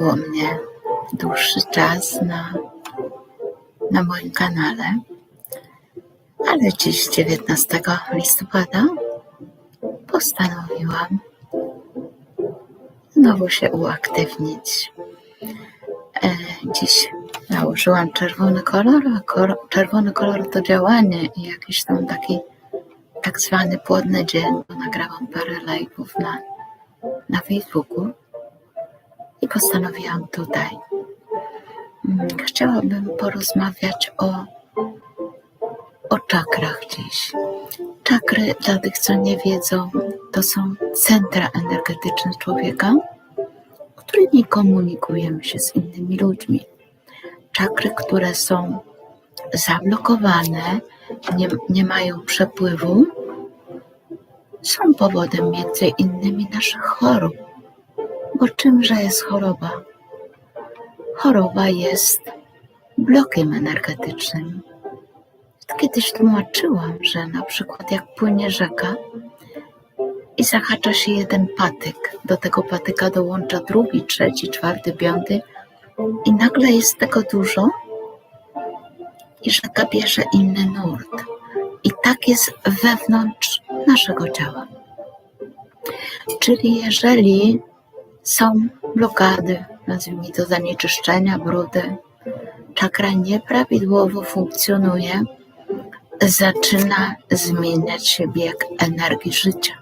było mnie dłuższy czas na, na moim kanale, ale dziś 19 listopada postanowiłam znowu się uaktywnić. E, dziś nałożyłam czerwony kolor, a kolor, czerwony kolor to działanie i jakiś tam taki tak zwany płodny dzień, nagrałam parę live'ów na, na Facebooku postanowiłam tutaj. Mm, Chciałabym porozmawiać o, o czakrach dziś. Czakry, dla tych, co nie wiedzą, to są centra energetyczne człowieka, którymi komunikujemy się z innymi ludźmi. Czakry, które są zablokowane, nie, nie mają przepływu, są powodem między innymi naszych chorób. Bo czymże jest choroba? Choroba jest blokiem energetycznym. Kiedyś tłumaczyłam, że na przykład jak płynie rzeka i zahacza się jeden patyk, do tego patyka dołącza drugi, trzeci, czwarty, piąty i nagle jest tego dużo i rzeka bierze inny nurt. I tak jest wewnątrz naszego ciała. Czyli jeżeli są blokady, nazwijmy to zanieczyszczenia, brudy, czakra nieprawidłowo funkcjonuje, zaczyna zmieniać się bieg energii życia.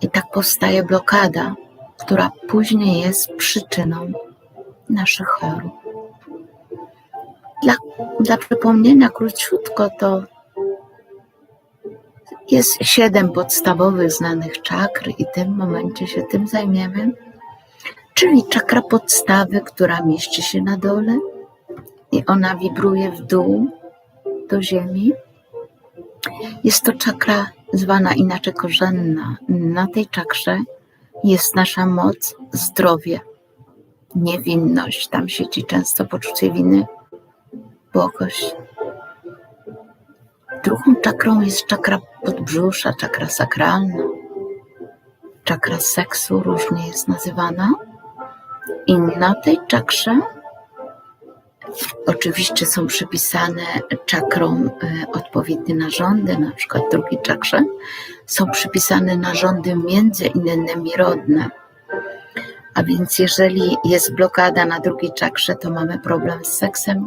I tak powstaje blokada, która później jest przyczyną naszych chorób. Dla, dla przypomnienia króciutko to jest siedem podstawowych znanych czakr i w tym momencie się tym zajmiemy. Czyli czakra podstawy, która mieści się na dole i ona wibruje w dół do ziemi. Jest to czakra zwana inaczej korzenna. Na tej czakrze jest nasza moc, zdrowie, niewinność. Tam siedzi często poczucie winy, błogość. Drugą czakrą jest czakra podbrzusza, czakra sakralna. Czakra seksu różnie jest nazywana. I na tej czakrze oczywiście są przypisane czakrom e, odpowiednie narządy, na przykład drugiej czakrze są przypisane narządy między innymi rodne. A więc jeżeli jest blokada na drugiej czakrze, to mamy problem z seksem,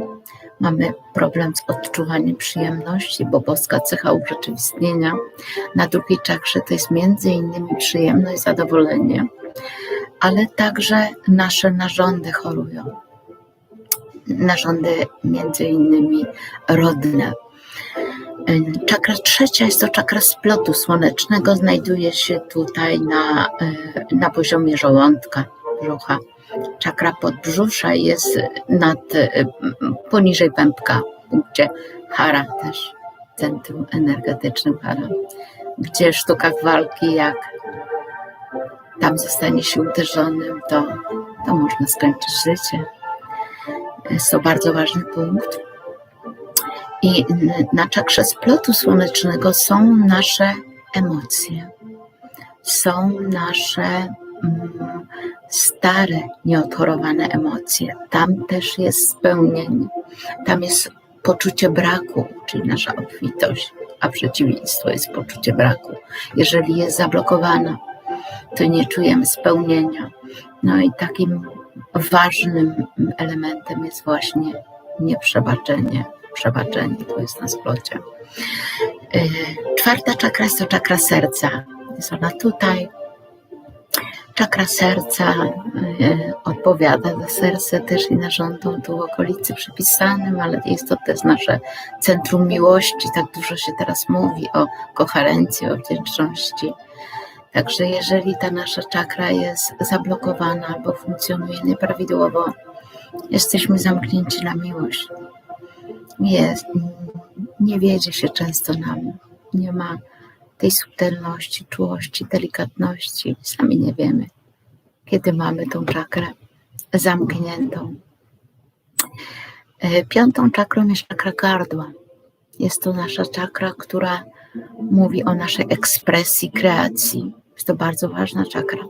mamy problem z odczuwaniem przyjemności, bo boska cecha urzeczywistnienia na drugiej czakrze to jest między innymi przyjemność, zadowolenie, ale także nasze narządy chorują. Narządy między innymi rodne. Czakra trzecia jest to czakra splotu słonecznego, znajduje się tutaj na, na poziomie żołądka, brzucha. Czakra podbrzusza jest nad, e, poniżej pępka, w punkcie hara też, centrum energetycznym hara, gdzie w sztukach walki jak tam zostanie się uderzonym, to, to można skończyć życie. Jest to bardzo ważny punkt. I na czakrze splotu słonecznego są nasze emocje, są nasze mm, stare, nieodchorowane emocje. Tam też jest spełnienie, tam jest poczucie braku, czyli nasza obfitość, a przeciwieństwo jest poczucie braku. Jeżeli jest zablokowana, to nie czujemy spełnienia. No i takim ważnym elementem jest właśnie nieprzebaczenie. Przebaczenie to jest na splocie. Y, czwarta czakra jest to czakra serca. Jest ona tutaj. Czakra serca y, odpowiada za serce też i narządom tu okolicy przypisanym, ale jest to też nasze centrum miłości. Tak dużo się teraz mówi o koherencji, o wdzięczności. Także jeżeli ta nasza czakra jest zablokowana albo funkcjonuje nieprawidłowo, jesteśmy zamknięci na miłość. Jest, nie wiedzie się często nam, nie ma tej subtelności, czułości, delikatności. Sami nie wiemy, kiedy mamy tą czakrę zamkniętą. E, piątą czakrą jest czakra gardła. Jest to nasza czakra, która mówi o naszej ekspresji, kreacji. Jest to bardzo ważna czakra.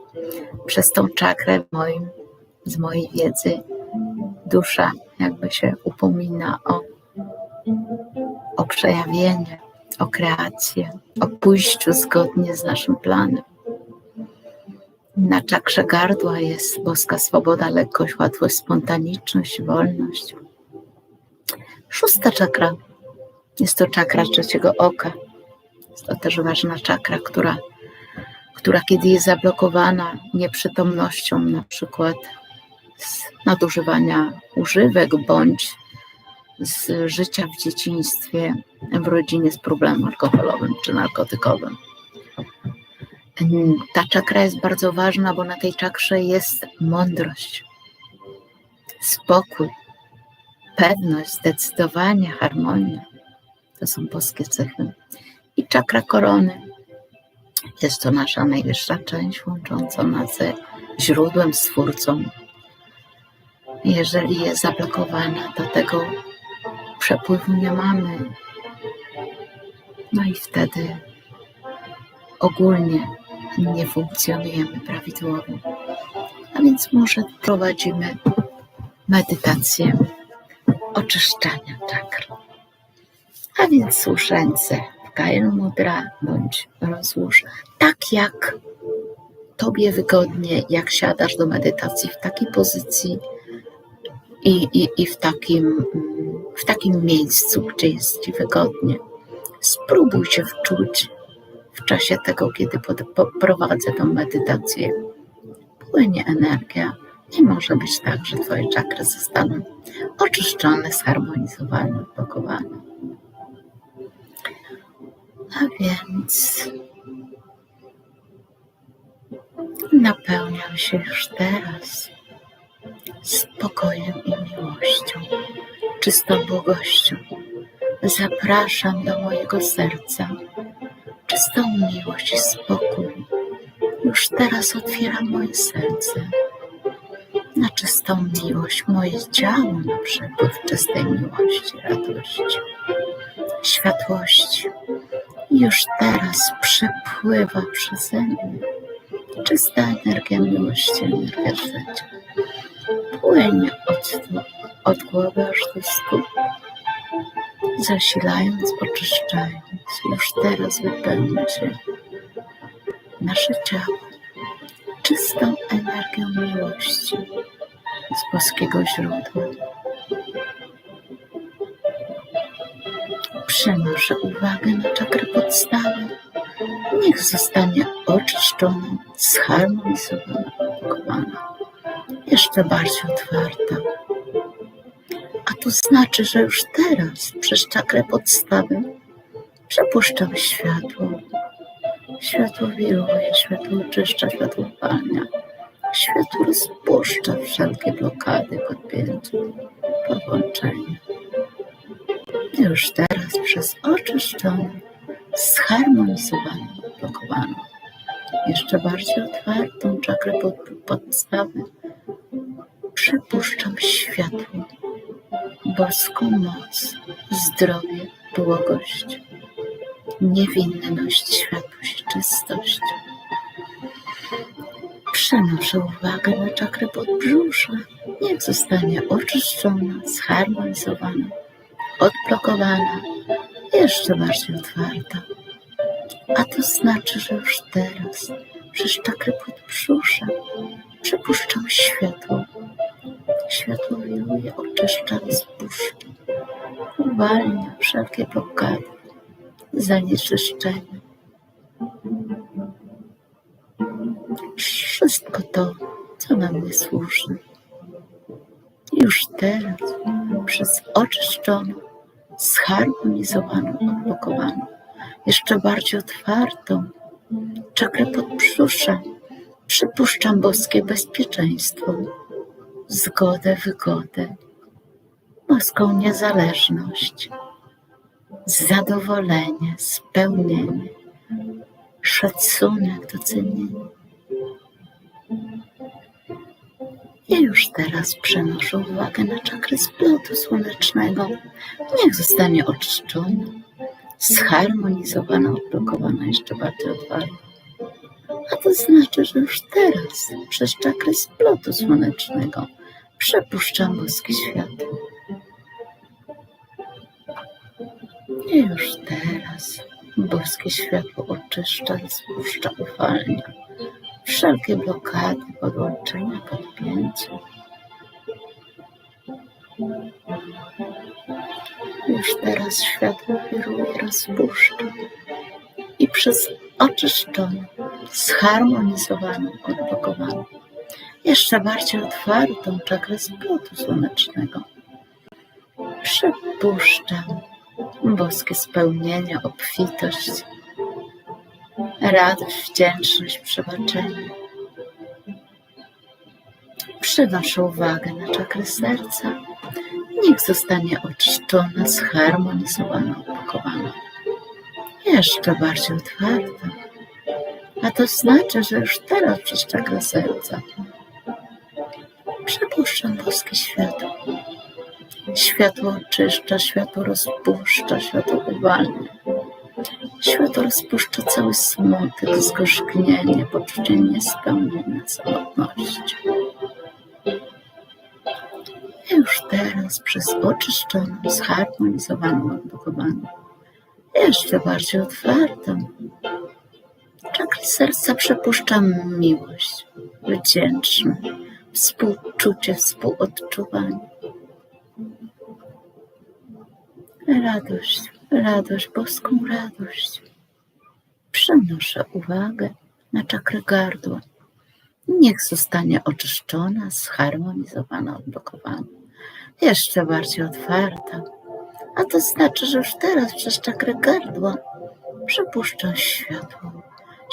Przez tą czakrę moim z mojej wiedzy dusza jakby się upomina o, o przejawienie, o kreację, o pójściu zgodnie z naszym planem. Na czakrze gardła jest boska swoboda, lekkość, łatwość, spontaniczność, wolność. Szósta czakra jest to czakra trzeciego oka. Jest to też ważna czakra, która, która kiedy jest zablokowana nieprzytomnością, na przykład z nadużywania używek bądź z życia w dzieciństwie, w rodzinie z problemem alkoholowym czy narkotykowym. Ta czakra jest bardzo ważna, bo na tej czakrze jest mądrość, spokój, pewność, zdecydowanie, harmonia. To są boskie cechy. I czakra korony. Jest to nasza najwyższa część łącząca nas ze źródłem, stwórcą. Jeżeli jest zablokowana, to tego przepływu nie mamy. No i wtedy ogólnie nie funkcjonujemy prawidłowo. A więc może prowadzimy medytację oczyszczania czakr. A więc służ ręce w Kail Mudra bądź rozłóż tak jak Tobie wygodnie, jak siadasz do medytacji w takiej pozycji i, i, i w, takim, w takim miejscu, gdzie jest Ci wygodnie. Spróbuj się wczuć w czasie tego, kiedy prowadzę tą medytację. Płynie energia i może być tak, że Twoje czakry zostaną oczyszczone, zharmonizowane, odblokowane. A więc napełniam się już teraz spokojem i miłością, czystą błogością. Zapraszam do mojego serca czystą miłość i spokój. Już teraz otwieram moje serce na czystą miłość, moje ciało na przepływ czystej miłości, radości, światłości. Już teraz przepływa przeze mnie czysta energia miłości, energia życia. Płynie od, od głowy aż do stóp, zasilając, oczyszczając. Już teraz wypełnia się nasze ciało czystą energią miłości z boskiego źródła. Przenoszę uwagę na czakrę podstawy. Niech zostanie oczyszczona, zharmonizowana, odblokowana, jeszcze bardziej otwarta. To znaczy, że już teraz przez czakrę podstawy przepuszczam światło. Światło wiruje, światło oczyszcza, światło upalnia. Światło rozpuszcza wszelkie blokady, podpięcia, podłączenia. Już teraz przez oczyszczoną, zharmonizowaną, odblokowaną, jeszcze bardziej otwartą czakrę pod, podstawy przepuszczam światło, boską moc, zdrowie, błogość, niewinność, światłość, czystość. Przenoszę uwagę na czakrę podbrzusza. Niech zostanie oczyszczona, zharmonizowana, odblokowana, jeszcze bardziej otwarta. A to znaczy, że już teraz przez czakrę podbrzusza przepuszczam światło. Światło wiruje, oczyszcza, rozpuszcza, uwalnia wszelkie blokady, zanieczyszczenia. Wszystko to, co nam nie służy. Już teraz przez oczyszczoną, zharmonizowaną, odblokowaną, jeszcze bardziej otwartą czakrę podbrzusza przypuszczam boskie bezpieczeństwo, zgodę, wygodę, boską niezależność, zadowolenie, spełnienie, szacunek, docenienie. Ja już teraz przenoszę uwagę na czakrę splotu słonecznego. Niech zostanie oczyszczona, zharmonizowana, odblokowana, jeszcze bardziej otwarta. A to znaczy, że już teraz przez czakrę splotu słonecznego przepuszczam boskie światło. I już teraz boskie światło oczyszcza, spuszcza, uwalnia wszelkie blokady, podłączenia, podpięcia. Już teraz światło wiruje, rozpuszcza i przez oczyszczoną, zharmonizowaną, odblokowaną, jeszcze bardziej otwartą czakrę splotu słonecznego przepuszczam boskie spełnienia, obfitość, radość, wdzięczność, przebaczenie. Przynoszę uwagę na czakrę serca. Niech zostanie oczyszczona, zharmonizowana, opakowana. Jeszcze bardziej otwarta. A to znaczy, że już teraz przez czakrę serca przepuszczam boskie światło. Światło oczyszcza, światło rozpuszcza, światło uwalnia. Światło rozpuszcza cały smutek, zgorzknienie, poczucie niespełnienia, samotności. I już teraz przez oczyszczoną, zharmonizowaną, odblokowaną, jeszcze bardziej otwartą, serca przepuszczam miłość, wdzięczność, współczucie, współodczuwanie. Radość, radość, boską radość. Przenoszę uwagę na czakrę gardła. Niech zostanie oczyszczona, zharmonizowana, odblokowana, jeszcze bardziej otwarta. A to znaczy, że już teraz przez czakrę gardła przepuszcza światło.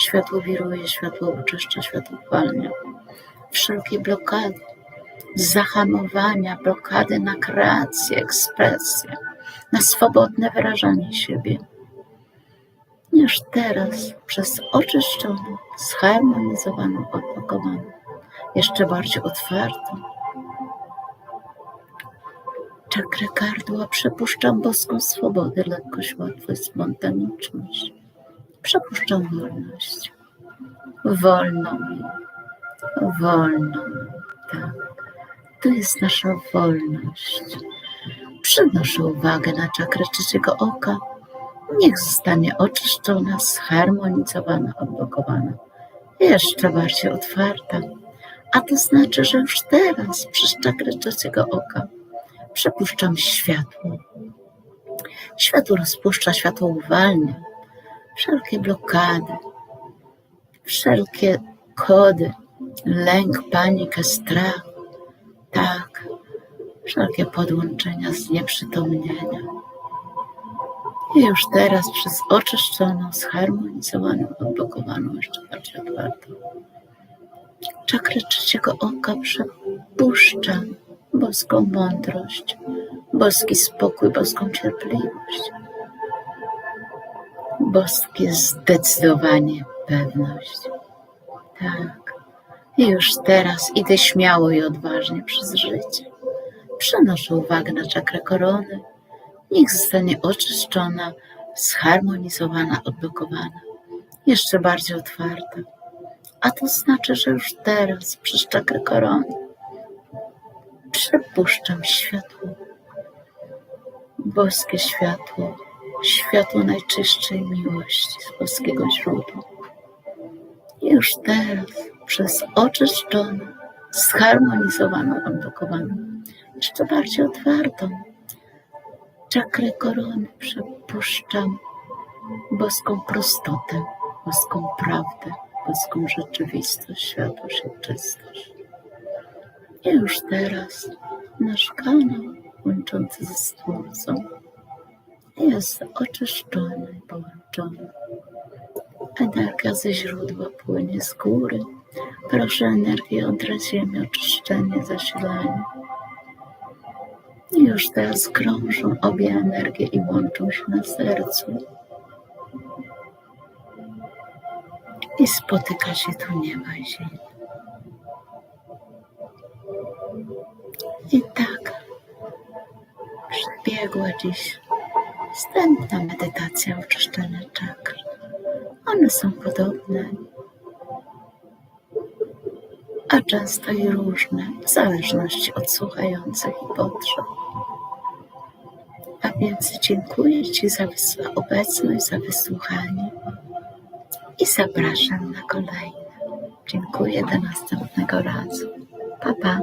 Światło wiruje, światło oczyszcza, światło uwalnia. Wszelkie blokady, zahamowania, blokady na kreację, ekspresję na swobodne wyrażanie siebie. Już teraz przez oczyszczoną, zharmonizowaną, odblokowaną, jeszcze bardziej otwartą. Czakrę gardła przepuszczam boską swobodę, lekkość, łatwość, spontaniczność. Przepuszczam wolność. Wolną, wolną, tak. To jest nasza wolność. Przynoszę uwagę na czakrę trzeciego oka. Niech zostanie oczyszczona, zharmonizowana, odblokowana, jeszcze bardziej otwarta. A to znaczy, że już teraz przez czakrę trzeciego oka przepuszczam światło. Światło rozpuszcza, światło uwalnia wszelkie blokady, wszelkie kody, lęk, panikę, strach. Tak, wszelkie podłączenia z nieprzytomnienia. I już teraz przez oczyszczoną, zharmonizowaną, odblokowaną, jeszcze bardziej otwartą. Czakrę trzeciego oka przepuszczam boską mądrość, boski spokój, boską cierpliwość, boskie zdecydowanie pewność. Tak. Już teraz idę śmiało i odważnie przez życie Przenoszę uwagę na czakrę korony. Niech zostanie oczyszczona, zharmonizowana, odblokowana, jeszcze bardziej otwarta. A to znaczy, że już teraz przez czakrę korony przepuszczam światło, boskie światło, światło najczystszej miłości z boskiego źródła. Już teraz przez oczyszczoną, zharmonizowaną, odblokowaną jeszcze bardziej otwartą. Czakrę korony przepuszczam boską prostotę, boską prawdę, boską rzeczywistość, światłość i czystość. I już teraz nasz kanał łączący ze Stwórcą jest oczyszczony połączony. Energia ze źródła płynie z góry. Proszę energię od ziemi, oczyszczenie, zasilanie i już teraz krążą obie energie i łączą się na sercu. I spotyka się tu nieba i ziemi. I tak przebiegła dziś wstępna medytacja oczyszczania czakr. One są podobne, a często i różne, w zależności od słuchających i potrzeb. A więc dziękuję Ci za obecność, za wysłuchanie i zapraszam na kolejne. Dziękuję do następnego razu. Pa, pa.